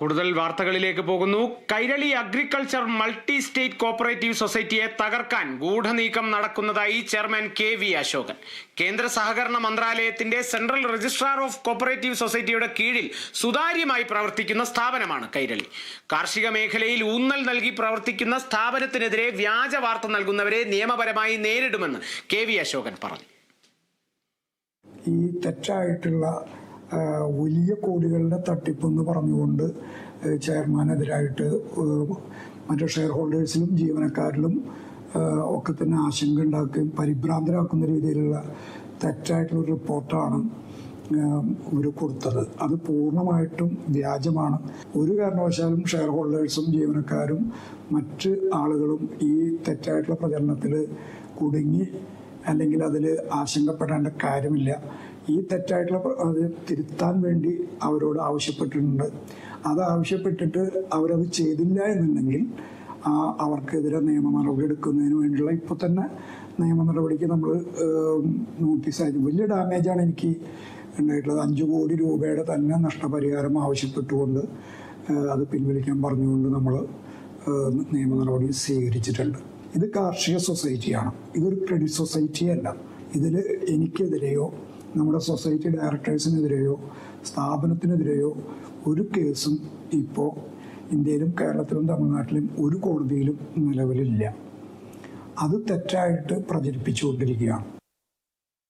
കൂടുതൽ വാർത്തകളിലേക്ക് പോകുന്നു. Kairali agriculture multi state cooperative സൊസൈറ്റിയെ തകർക്കാൻ ഗൂഢനീക്കം നടക്കുന്നതായി ചെയർമാൻ കെ വി അശോകൻ. കേന്ദ്ര സഹകരണ മന്ത്രാലയത്തിന്റെ സെൻട്രൽ രജിസ്ട്രാർ ഓഫ് കോപ്പറേറ്റീവ് സൊസൈറ്റിയുടെ കീഴിൽ സുതാര്യമായി പ്രവർത്തിക്കുന്ന സ്ഥാപനമാണ് കൈരളി. കാർഷിക മേഖലയിൽ ഊന്നൽ നൽകി പ്രവർത്തിക്കുന്ന സ്ഥാപനത്തിനെതിരെ വ്യാജ വാർത്ത നൽകുന്നവരെ നിയമപരമായി നേരിടുമെന്ന് കെ വി അശോകൻ പറഞ്ഞു. ഈ തെറ്റായിട്ടുള്ള വലിയ കോടികളുടെ തട്ടിപ്പെന്ന് പറഞ്ഞുകൊണ്ട് ചെയർമാനെതിരായിട്ട് മറ്റു ഷെയർ ഹോൾഡേഴ്സിലും ജീവനക്കാരിലും ഒക്കെ തന്നെ ആശങ്ക ഉണ്ടാക്കുകയും പരിഭ്രാന്തരാക്കുന്ന രീതിയിലുള്ള തെറ്റായിട്ടുള്ള റിപ്പോർട്ടാണ് ഇവർ കൊടുത്തത്. അത് പൂർണമായിട്ടും വ്യാജമാണ്. ഒരു കാരണവശാലും ഷെയർ ഹോൾഡേഴ്സും ജീവനക്കാരും മറ്റ് ആളുകളും ഈ തെറ്റായിട്ടുള്ള പ്രചരണത്തിൽ കുടുങ്ങി അല്ലെങ്കിൽ അതിൽ ആശങ്കപ്പെടേണ്ട കാര്യമില്ല. ഈ തെറ്റായിട്ടുള്ള അത് തിരുത്താൻ വേണ്ടി അവരോട് ആവശ്യപ്പെട്ടിട്ടുണ്ട്. അത് ആവശ്യപ്പെട്ടിട്ട് അവരത് ചെയ്തില്ല എന്നുണ്ടെങ്കിൽ അവർക്കെതിരെ നിയമ നടപടി എടുക്കുന്നതിന് വേണ്ടിയുള്ള ഇപ്പോൾ തന്നെ നിയമ നടപടിക്ക് നമ്മൾ നോട്ടീസ് അയച്ചു. വലിയ ഡാമേജാണ് എനിക്ക് ഉണ്ടായിട്ടുള്ളത്. അഞ്ച് കോടി രൂപയുടെ തന്നെ നഷ്ടപരിഹാരം ആവശ്യപ്പെട്ടുകൊണ്ട് അത് പിൻവലിക്കാൻ പറഞ്ഞുകൊണ്ട് നമ്മൾ നിയമ നടപടി സ്വീകരിച്ചിട്ടുണ്ട്. ഇത് കാർഷിക സൊസൈറ്റിയാണ്. ഇതൊരു ക്രെഡിറ്റ് സൊസൈറ്റിയല്ല. ഇതിൽ എനിക്കെതിരെയോ നമ്മുടെ സൊസൈറ്റി ഡയറക്ടേഴ്സിനെതിരെയോ സ്ഥാപനത്തിനെതിരെയോ ഒരു കേസും ഇപ്പോൾ ഇന്ത്യയിലും കേരളത്തിലും തമിഴ്നാട്ടിലും ഒരു കോടതിയിലും നിലവിലില്ല. അത് തെറ്റായിട്ട് പ്രചരിപ്പിച്ചുകൊണ്ടിരിക്കുകയാണ്.